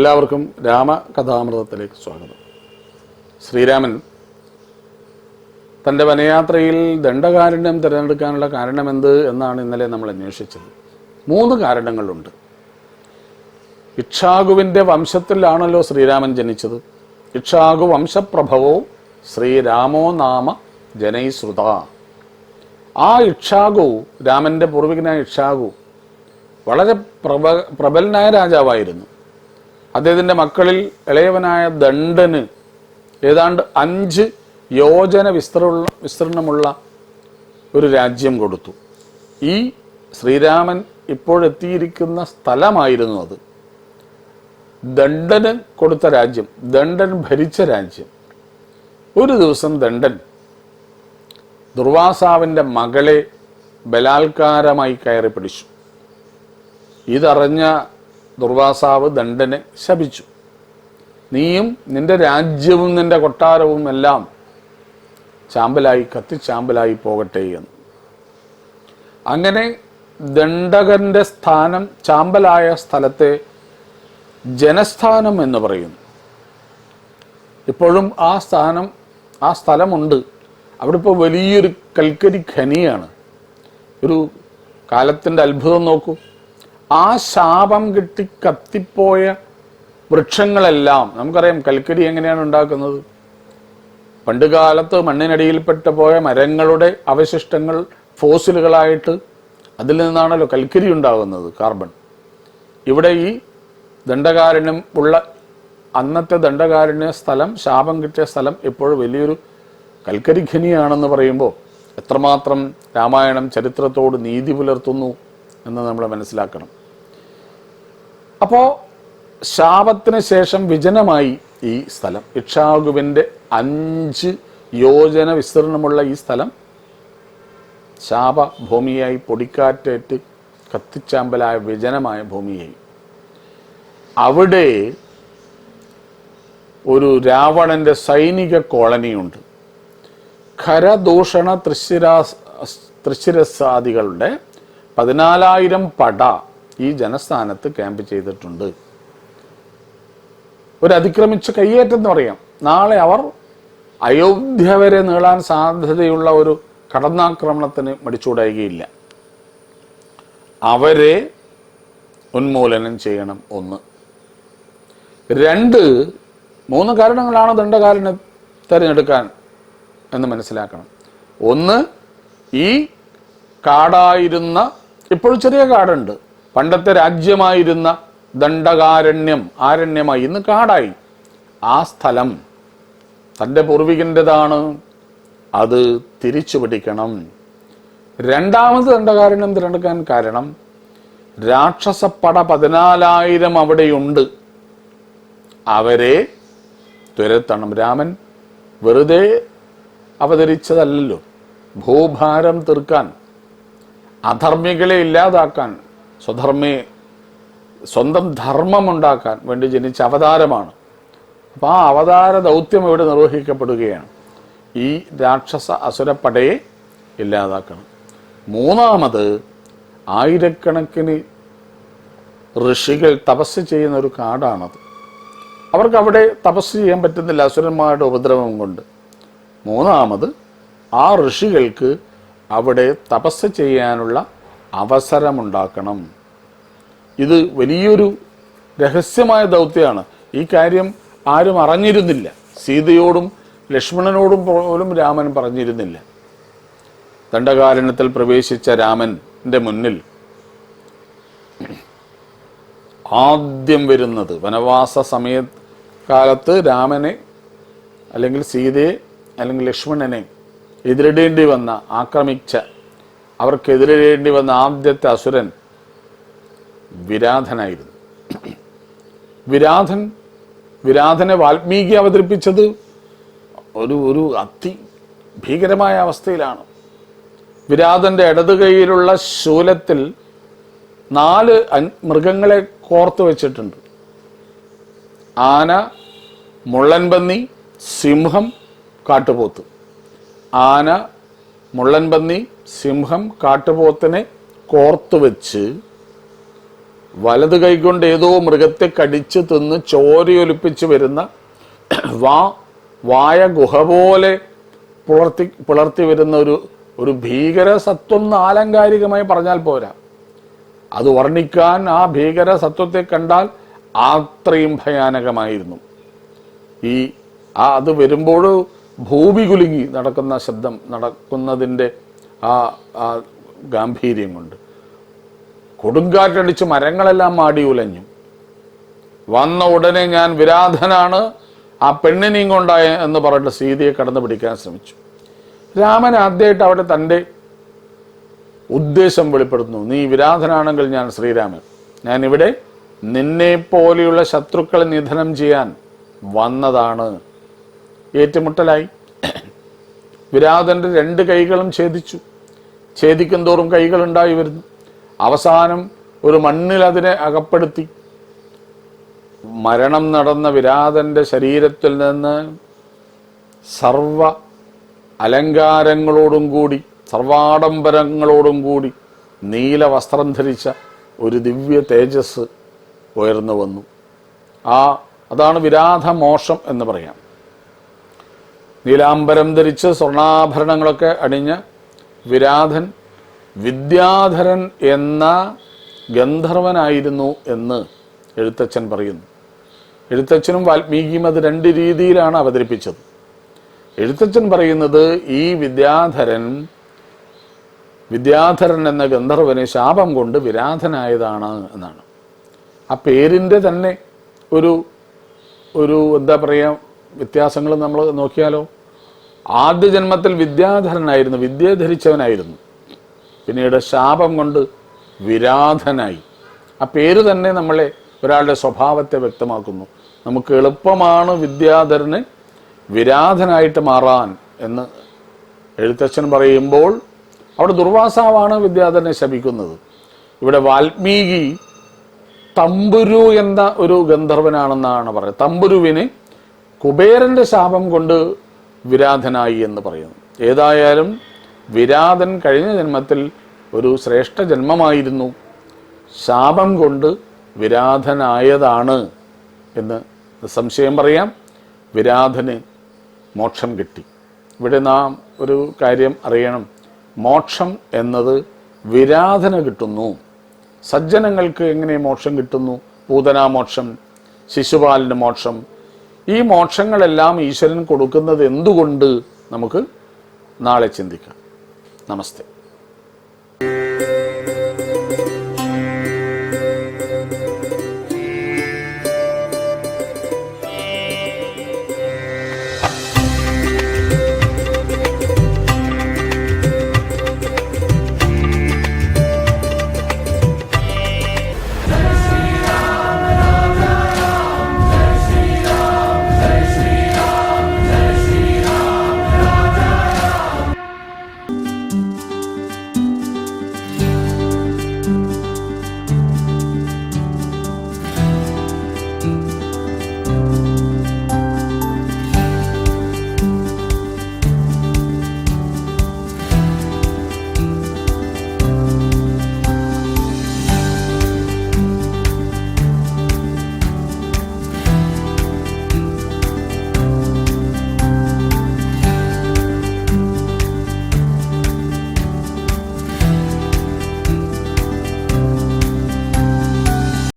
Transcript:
എല്ലാവർക്കും രാമകഥാമൃതത്തിലേക്ക് സ്വാഗതം. ശ്രീരാമൻ തന്റെ വനയാത്രയിൽ ദണ്ഡകാരുണ്യം തിരഞ്ഞെടുക്കാനുള്ള കാരണമെന്ത് എന്നാണ് ഇന്നലെ നമ്മൾ അന്വേഷിച്ചത്. മൂന്ന് കാരണങ്ങളുണ്ട്. ഇക്ഷാകുവിന്റെ വംശത്തിലാണല്ലോ ശ്രീരാമൻ ജനിച്ചത്. ഇക്ഷാകു വംശപ്രഭവോ ശ്രീരാമോ നാമ ജനൈശ്രുത. ആ ഇക്ഷാകു രാമന്റെ പൂർവികനായ ഇക്ഷാകു വളരെ പ്രബ പ്രബലനായ രാജാവായിരുന്നു. അദ്ദേഹത്തിന്റെ മക്കളിൽ ഇളയവനായ ദണ്ഡന് ഏതാണ്ട് അഞ്ച് യോജന വിസ്തൃള്ള വിസ്തീർണമുള്ള ഒരു രാജ്യം കൊടുത്തു. ഈ ശ്രീരാമൻ ഇപ്പോഴെത്തിയിരിക്കുന്ന സ്ഥലമായിരുന്നു അത്. ദണ്ഡന് കൊടുത്ത രാജ്യം ദണ്ഡൻ ഭരിച്ച രാജ്യം. ഒരു ദിവസം ദണ്ഡൻ ദുർവാസാവിന്റെ മകളെ ബലാത്കാരമായി കയറി പിടിച്ചു. ഇതറിഞ്ഞ ദുർവാസാവ് ദണ്ഡനെ ശപിച്ചു. നീയും നിന്റെ രാജ്യവും നിന്റെ കൊട്ടാരവും എല്ലാം ചാമ്പലായി കത്തിച്ചാമ്പലായി പോകട്ടെ എന്ന്. അങ്ങനെ ദണ്ഡകന്റെ സ്ഥാനം ചാമ്പലായ സ്ഥലത്തെ ജനസ്ഥാനം എന്ന് പറയുന്നു. ഇപ്പോഴും ആ സ്ഥാനം ആ സ്ഥലമുണ്ട്. അവിടെ ഇപ്പോൾ വലിയൊരു കൽക്കരി ഖനിയാണ്. ഒരു കാലത്തിന്റെ അത്ഭുതം നോക്കൂ. ആ ശാപം കിട്ടി കത്തിപ്പോയ വൃക്ഷങ്ങളെല്ലാം നമുക്കറിയാം കൽക്കരി എങ്ങനെയാണ് ഉണ്ടാക്കുന്നത്? പണ്ട് കാലത്ത് മണ്ണിനടിയിൽപ്പെട്ട പോയ മരങ്ങളുടെ അവശിഷ്ടങ്ങൾ ഫോസിലുകളായിട്ട് അതിൽ നിന്നാണല്ലോ കൽക്കരി ഉണ്ടാകുന്നത് കാർബൺ. ഇവിടെ ഈ ദണ്ഡകാരണ്യം ഉള്ള അന്നത്തെ ദണ്ഡകാരണ്യ സ്ഥലം ശാപം കിട്ടിയ സ്ഥലം ഇപ്പോഴും വലിയൊരു കൽക്കരി ഖനിയാണെന്ന് പറയുമ്പോൾ എത്രമാത്രം രാമായണം ചരിത്രത്തോട് നീതി പുലർത്തുന്നു എന്ന് നമ്മൾ മനസ്സിലാക്കണം. അപ്പോൾ ശാപത്തിന് ശേഷം വിജനമായി ഈ സ്ഥലം. ഇക്ഷാകുവിന്റെ അഞ്ച് യോജന വിസ്തീർണമുള്ള ഈ സ്ഥലം ശാപഭൂമിയായി പൊടിക്കാറ്റേറ്റ് കത്തിച്ചാമ്പലായ വിജനമായ ഭൂമിയായി. അവിടെ ഒരു രാവണന്റെ സൈനിക കോളനിയുണ്ട്. ഖരദൂഷണ തൃശ്ശിരാ തൃശ്ശിരസാദികളുടെ പതിനാലായിരം പട ഈ ജനസ്ഥാനത്ത് ക്യാമ്പ് ചെയ്തിട്ടുണ്ട്. ഒരു അതിക്രമിച്ച കയ്യേറ്റം എന്ന് പറയാം. നാളെ അവർ അയോധ്യ വരെ നീളാൻ സാധ്യതയുള്ള ഒരു കടന്നാക്രമണത്തിന് മടിച്ചൂടായികയില്ല. അവരെ ഉന്മൂലനം ചെയ്യണം ഒന്ന്. രണ്ട് മൂന്ന് കാരണങ്ങളാണ് ദണ്ഡകാരനെ തിരഞ്ഞെടുക്കാൻ എന്ന് മനസ്സിലാക്കണം. ഒന്ന് ഈ കാടായിരുന്ന ഇപ്പോൾ ചെറിയ കാടുണ്ട്. പണ്ടത്തെ രാജ്യമായിരുന്ന ദണ്ഡകാരണ്യം ആരണ്യമായി ഇന്ന് കാടായി. ആ സ്ഥലം തന്റെ പൂർവികന്റെതാണ്. അത് തിരിച്ചു പിടിക്കണം. രണ്ടാമത് ദണ്ഡകാരണ്യം തിരഞ്ഞെടുക്കാൻ കാരണം രാക്ഷസപ്പട പതിനാലായിരം അവിടെയുണ്ട്. അവരെ തുരത്തണം. രാമൻ വെറുതെ അവതരിച്ചതല്ലല്ലോ. ഭൂഭാരം തീർക്കാൻ അധർമ്മികളെ ഇല്ലാതാക്കാൻ. സ്വധർമ്മയെ സ്വന്തം ധർമ്മമുണ്ടാക്കാൻ വേണ്ടി ജനിച്ച അവതാരമാണ്. അപ്പോൾ ആ അവതാര ദൗത്യം ഇവിടെ നിർവഹിക്കപ്പെടുകയാണ്. ഈ രാക്ഷസ അസുരപ്പടയെ ഇല്ലാതാക്കണം. മൂന്നാമത് ആയിരക്കണക്കിന് ഋഷികൾ തപസ് ചെയ്യുന്ന ഒരു കാടാണത്. അവർക്ക് അവിടെ തപസ് ചെയ്യാൻ പറ്റുന്നില്ല അസുരന്മാരുടെ ഉപദ്രവം കൊണ്ട്. മൂന്നാമത് ആ ഋഷികൾക്ക് അവിടെ തപസ് ചെയ്യാനുള്ള അവസരമുണ്ടാക്കണം. ഇത് വലിയൊരു രഹസ്യമായ ദൗത്യമാണ്. ഈ കാര്യം ആരും അറിഞ്ഞിരുന്നില്ല. സീതയോടും ലക്ഷ്മണനോടും പോലും രാമൻ പറഞ്ഞിരുന്നില്ല. ദണ്ഡകാരണത്തിൽ പ്രവേശിച്ച രാമന്റെ മുന്നിൽ ആദ്യം വരുന്നത് വനവാസ സമയ കാലത്ത് രാമനെ അല്ലെങ്കിൽ സീതയെ അല്ലെങ്കിൽ ലക്ഷ്മണനെ എതിരിടേണ്ടി വന്ന ആക്രമിച്ച അവർക്കെതിരിടേണ്ടി വന്ന ആദ്യത്തെ അസുരൻ വിരാധനായിരുന്നു. വിരാധൻ വിരാധനെ വാൽമീകി അവതരിപ്പിച്ചത് ഒരു ഒരു അതി ഭീകരമായ അവസ്ഥയിലാണ്. വിരാധന്റെ ഇടത് കൈയിലുള്ള ശൂലത്തിൽ നാല് മൃഗങ്ങളെ കോർത്തു വെച്ചിട്ടുണ്ട്. ആന മുള്ളൻപന്നി സിംഹം കാട്ടുപോത്ത്. ആന മുള്ളൻപന്നി സിംഹം കാട്ടുപോത്തിനെ കോർത്തു വെച്ച് വലത് കൈകൊണ്ട് ഏതോ മൃഗത്തെ കടിച്ച് തിന്ന് ചോരയൊലിപ്പിച്ച് വരുന്ന വാ വായ ഗുഹ പോലെ പുലർത്തി പുലർത്തി വരുന്ന ഒരു ഒരു ഭീകര സത്വം എന്ന് ആലങ്കാരികമായി പറഞ്ഞാൽ പോരാ. അത് വർണിക്കാൻ ആ ഭീകര സത്വത്തെ കണ്ടാൽ അത്രയും ഭയാനകമായിരുന്നു. ഈ ആ അത് വരുമ്പോൾ ഭൂമി കുലുങ്ങി നടക്കുന്ന ശബ്ദം നടക്കുന്നതിന്റെ ആ ആ ഗാംഭീര്യം കൊണ്ട് കൊടുങ്കാറ്റടിച്ച് മരങ്ങളെല്ലാം മാടി ഉലഞ്ഞു. വന്ന ഉടനെ ഞാൻ വിരാധനാണ് ആ പെണ്ണിനെയും കൊണ്ടായ എന്ന് പറഞ്ഞിട്ട് സീതയെ കടന്നു പിടിക്കാൻ ശ്രമിച്ചു. രാമൻ ആദ്യമായിട്ട് അവിടെ തന്റെ ഉദ്ദേശം വെളിപ്പെടുത്തുന്നു. നീ വിരാധനാണെങ്കിൽ ഞാൻ ശ്രീരാമൻ. ഞാൻ ഇവിടെ നിന്നെ പോലെയുള്ള ശത്രുക്കളെ നിധനം ചെയ്യാൻ വന്നതാണ്. ഏറ്റുമുട്ടലായി. വിരാധന്റെ രണ്ട് കൈകളും ഛേദിച്ചു. ഛേദിക്കും തോറും കൈകളുണ്ടായി വരുന്നു അവസാനം ഒരു മണ്ണിൽ അതിനെ അകപ്പെടുത്തി. മരണം നടന്ന വിരാതന്റെ ശരീരത്തിൽ നിന്ന് സർവ അലങ്കാരങ്ങളോടും കൂടി സർവാഡംബരങ്ങളോടും കൂടി നീല വസ്ത്രം ധരിച്ച ഒരു ദിവ്യ തേജസ് ഉയർന്നു വന്നു. ആ അതാണ് വിരാധ മോഷം എന്ന് പറയാം. നീലാംബരം ധരിച്ച് സ്വർണാഭരണങ്ങളൊക്കെ അണിഞ്ഞ വിരാധൻ വിദ്യാധരൻ എന്ന ഗന്ധർവനായിരുന്നു എന്ന് എഴുത്തച്ഛൻ പറയുന്നു. എഴുത്തച്ഛനും വാൽമീകിയും അത് രണ്ട് രീതിയിലാണ് അവതരിപ്പിച്ചത്. എഴുത്തച്ഛൻ പറയുന്നത് ഈ വിദ്യാധരൻ വിദ്യാധരൻ എന്ന ഗന്ധർവനെ ശാപം കൊണ്ട് വിരാധനായതാണ് എന്നാണ്. ആ പേരിന്റെ തന്നെ ഒരു ഒരു എന്താ പറയുക വ്യത്യാസങ്ങൾ നമ്മൾ നോക്കിയാലോ? ആദ്യ ജന്മത്തിൽ വിദ്യാധരനായിരുന്നു വിദ്യ ധരിച്ചവനായിരുന്നു. പിന്നീട് ശാപം കൊണ്ട് വിരാധനായി. ആ പേര് തന്നെ നമ്മളെ ഒരാളുടെ സ്വഭാവത്തെ വ്യക്തമാക്കുന്നു. നമുക്ക് എളുപ്പമാണ് വിദ്യാധരന് വിരാധനായിട്ട് മാറാൻ എന്ന് എഴുത്തച്ഛൻ പറയുമ്പോൾ അവിടെ ദുർവാസാവാണ് വിദ്യാധരനെ ശപിക്കുന്നത്. ഇവിടെ വാൽമീകി തമ്പുരു എന്ന ഒരു ഗന്ധർവനാണെന്നാണ് പറയുന്നത്. തമ്പുരുവിന് കുബേരന്റെ ശാപം കൊണ്ട് വിരാധനായി എന്ന് പറയുന്നു. ഏതായാലും വിരാധൻ കഴിഞ്ഞ ജന്മത്തിൽ ഒരു ശ്രേഷ്ഠ ജന്മമായിരുന്നു. ശാപം കൊണ്ട് വിരാധനായതാണ് എന്ന് സംശയം പറയാം. വിരാധന് മോക്ഷം കിട്ടി. ഇവിടെ നാം ഒരു കാര്യം അറിയണം. മോക്ഷം എന്നത് വിരാധന കിട്ടുന്നു. സജ്ജനങ്ങൾക്ക് എങ്ങനെ മോക്ഷം കിട്ടുന്നു? പൂതനാമോക്ഷം ശിശുപാലിന് മോക്ഷം ഈ മോക്ഷങ്ങളെല്ലാം ഈശ്വരൻ കൊടുക്കുന്നത് എന്തുകൊണ്ട് നമുക്ക് നാളെ ചിന്തിക്കാം. നമസ്തേ.